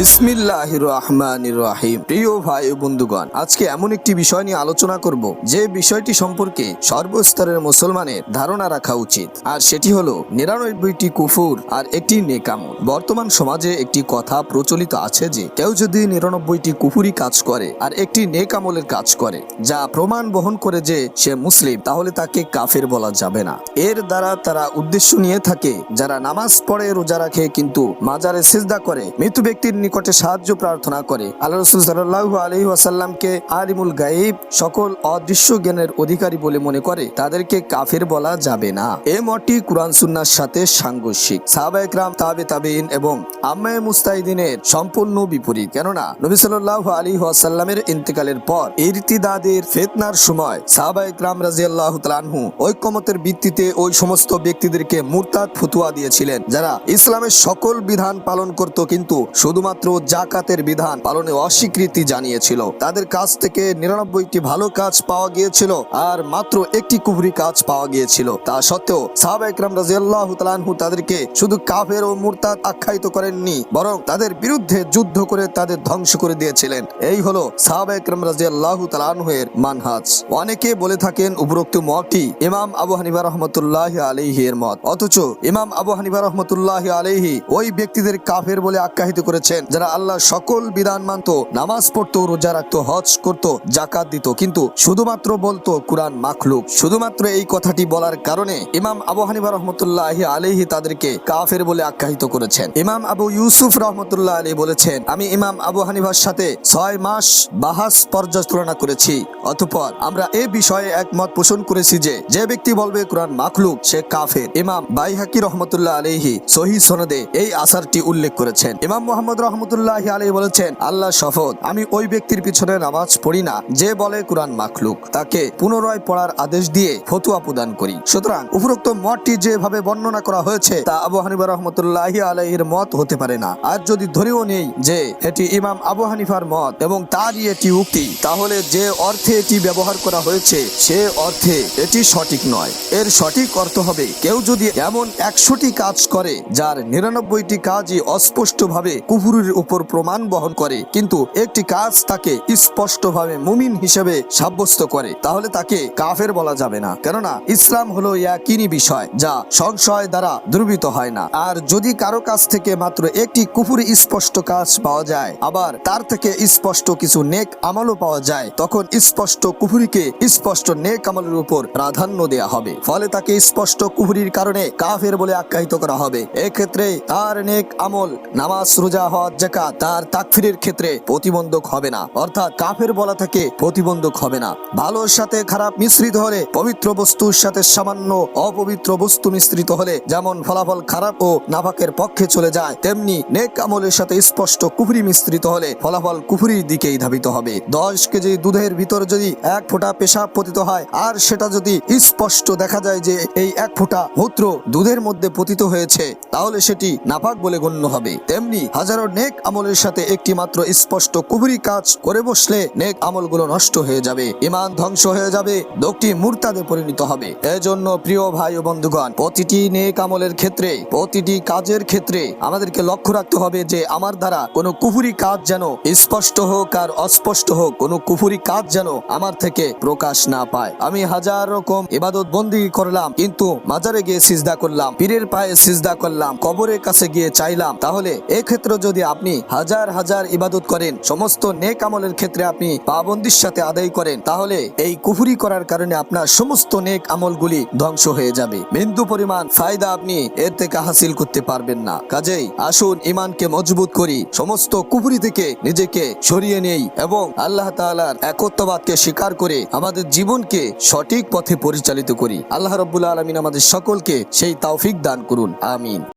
বিসমিল্লাহ রহমান রাহিম প্রিয় ভাই বন্ধুগণ, আজকে এমন একটি বিষয় নিয়ে আলোচনা করব, যে বিষয়টি সম্পর্কে সর্বস্তরের মুসলমানের ধারণা রাখা উচিত। আর সেটি নিরানব্বইটি কুফুর আর একটি বর্তমান সমাজে একটি কথা প্রচলিত আছে যে, কেউ যদি নিরানব্বইটি কুফুরি কাজ করে আর একটি নেকামলের কাজ করে, যা প্রমাণ বহন করে যে সে মুসলিম, তাহলে তাকে কাফের বলা যাবে না। এর দ্বারা তারা উদ্দেশ্য নিয়ে থাকে, যারা নামাজ পড়ে, রোজা রাখে, কিন্তু মাজারে সেজদা করে মৃত্যু ব্যক্তির নিকটে সাহায্য প্রার্থনা করে। আল্লাহ রসুল সাল্লাহু আলহি আসাল্লামকে আলিমুল গাইব সকল অদৃশ্য জ্ঞানের অধিকারী বলে মনে করে। তাদেরকে কাফের বলা যাবে না। এ মতটি কোরআন সুন্নার সাথে সাংঘর্ষিক। সাহাবাইকরাম তাবে তাবেইন এবং আম্মায়ে মুস্তাহিদিনের সম্পূর্ণ বিপরীত। কেননা নবী সাল্লাহ আলী আসাল্লামের ইন্তেকালের পর ইরতিদাদের ফেতনার সময় সাহাবা একরাম রাজিয়াল্লাহ তালানহু ঐক্যমতের ভিত্তিতে ওই সমস্ত ব্যক্তিদেরকে মুরতাদ ফতুয়া দিয়েছিলেন, যারা ইসলামের সকল বিধান পালন করত, কিন্তু শুধুমাত্র জাকাতের বিধান পালনে অস্বীকৃতি জানিয়েছিল। তাদের কাছ থেকে নিরানব্বইটি ভালো কাজ পাওয়া গিয়েছিল আর মাত্র একটি কুবরি কাজ পাওয়া গিয়েছিল। তা সত্ত্বেও সাহাবা একরাম রাজিয়াল্লাহ তালানহু তাদেরকে শুধু কাফের ও মুরতাদ আখ্যায়িত করেননি, বরং তাদের বিরুদ্ধে যুদ্ধ করে তাদের ধ্বংস করে দিয়েছিলেন। এই হলো সাহাবা একরাম রাজিয়াল্লাহ তালানহের মানহাজ। অনেকে বলে থাকেন উপরোক্ত মতটি ইমাম আবু হানিফা রহমতুল্লাহ আলহি এর মত। অথচ ইমাম আবু হানিফা রহমতুল্লাহ আলহি ওই ব্যক্তিদের কাফের বলে আখ্যায়িত করেছেন। যারা আল্লাহ সকল বিধান মানত, নামাজ পড়তো, রোজা রাখতো, হজ করত জাকাত দিত। কিন্তু শুধুমাত্র বলতো কুরআন মাখলুক। শুধুমাত্র এই কথাটি বলার কারণে ইমাম আবু হানিফা রহমতুল্লাহ আলহি তাদেরকে কাফের বলে আখ্যায়িত করেছেন। ইমাম আবু ইউসুফ রহমতুল্লাহ আলী বলেছেন, আমি ইমাম আবু হানিফার সাথে ছয় মাস বাহাস পর্যালোচনা করেছি। অতঃপর আমরা এ বিষয়ে একমত পোষণ করেছি যে যে ব্যক্তি বলবে কোরআন মাখলুক, সে কাফের। ইমাম বাইহাকি রহমতুল্লাহ আলহি সহি সনদে এই আসারটি উল্লেখ করেছেন। ইমাম মোহাম্মদ রহমতুল্লাহ আলহি বলেছেন, আল্লাহ শপথ, আমি ওই ব্যক্তির পিছনে নামাজ পড়ি না। যে বলে কোরআন মাখলুক, তাকে পুনরায় পড়ার আদেশ দিয়ে ফতুয়া প্রদান করি। সুতরাং উপরোক্ত মতটি যেভাবে বর্ণনা করা হয়েছে, তা আবু হানিফা রহমতুল্লাহ আলহির মত হতে পারে না। আর যদি ধরেও নেই যে এটি ইমাম আবু হানিফার মত এবং তারই এটি উক্তি, তাহলে যে অর্থে এটি ব্যবহার করা হয়েছে, সে অর্থে এটি সঠিক নয়। এর সঠিক অর্থ হবে, কেউ যদি এমন একশোটি কাজ করে, যার নিরানব্বইটি কাজই অস্পষ্টভাবে কুহুরের উপর প্রমাণ বহন করে। কিন্তু একটি কাজ তাকে স্পষ্টভাবে মুমিন হিসেবে সাব্যস্ত করে। তাহলে তাকে কাফের বলা যাবে না। কেননা, ইসলাম হলো একই বিষয়, যা সংশয় দ্বারা দ্রুবিত হয় না। আর যদি কারও কাছ থেকে মাত্র একটি কুফুরি স্পষ্ট কাজ পাওয়া যায়, আবার তার থেকে স্পষ্ট কিছু নেক আমলও পাওয়া যায়, তখন স্পষ্ট কুফুরিকে স্পষ্ট নেক আমলের উপর প্রাধান্য দেয়া হবে। ফলে তাকে স্পষ্ট কুফুরির কারণে কাফের বলে আখ্যায়িত করা হবে। এক্ষেত্রে তার নেক আমল, নামাজ, রোজা হজ জাকাত তার তাকফিরের ক্ষেত্রে প্রতিবন্ধক হবে না। অর্থাৎ কাফের বলা থেকে প্রতিবন্ধক হবে না। ভালোর সাথে খারাপ মিশ্রিত হলে পবিত্র বস্তুর সাথে সামান্য অপবিত্র বস্তু মিশ্রিত হলে যেমন ফলাফল খারাপ ও নাফাকের পক্ষে চলে যায়, তেমনি নেক আমলের সাথে স্পষ্ট কুফরি মিশ্রিত হলে ফলাফল কুফরির দিকেই ধাবিত হবে। দশ কেজি দুধের ভিতর যদি এক ফোঁটা পেশাব পতিত হয়, আর সেটা যদি স্পষ্ট দেখা যায় যে এই এক ফোঁটা মূত্র দুধের মধ্যে পতিত হয়েছে, তাহলে সেটি নাপাক বলে গণ্য হবে। তেমনি হাজারো নেক আমলের সাথে একটি মাত্র স্পষ্ট কুবরি কাজ করে বসলে নেক আমলগুলো নষ্ট হয়ে যাবে ইমান ধ্বংস হয়ে যাবে, লোকটি মুরতাদে পরিণত হবে। এজন্য প্রিয় ভাই ও বন্ধুগণ, প্রতিটি নেক আমলের ক্ষেত্রে, প্রতিটি কাজের ক্ষেত্রে আমাদেরকে লক্ষ্য রাখতে হবে যে আমার দ্বারা কোনো কুফুরি কাজ যেন স্পষ্ট হোক আর অস্পষ্ট হোক, কোনো কুফুরি কাজ যেন আমার থেকে প্রকাশ না পায়। আমি হাজার রকম ইবাদত বন্দি করলাম, কিন্তু মাজারে গিয়ে সিজদা করলাম, পীরের পায়ে সিজদা করলাম, কবরের কাছে গিয়ে চাইলাম, তাহলে এক্ষেত্রে যদি আপনি হাজার হাজার ইবাদত করেন, সমস্ত নেক আমলের ক্ষেত্রে আপনি পাবন্দির সাথে আদায় করেন, তাহলে এই কুফুরি করার কারণে আপনার সমস্ত নেক আমলগুলি ধ্বংস হয়ে যাবে। বিন্দু পরিমাণ ফায়দা আপনি এর থেকে হাসিল করতে পারবেন না। কাজেই আসুন ইমানকে মজবুত করি, সমস্ত কুফুরি থেকে নিজেকে সরিয়ে নেই এবং আল্লাহ তাআলার একত্ববাদকে স্বীকার করে আমাদের জীবনকে সঠিক পথে পরিচালিত করি। আল্লাহ রব্বুল আলমিন আমাদের সকলকে সেই তাওফিক দান করুন। আমিন।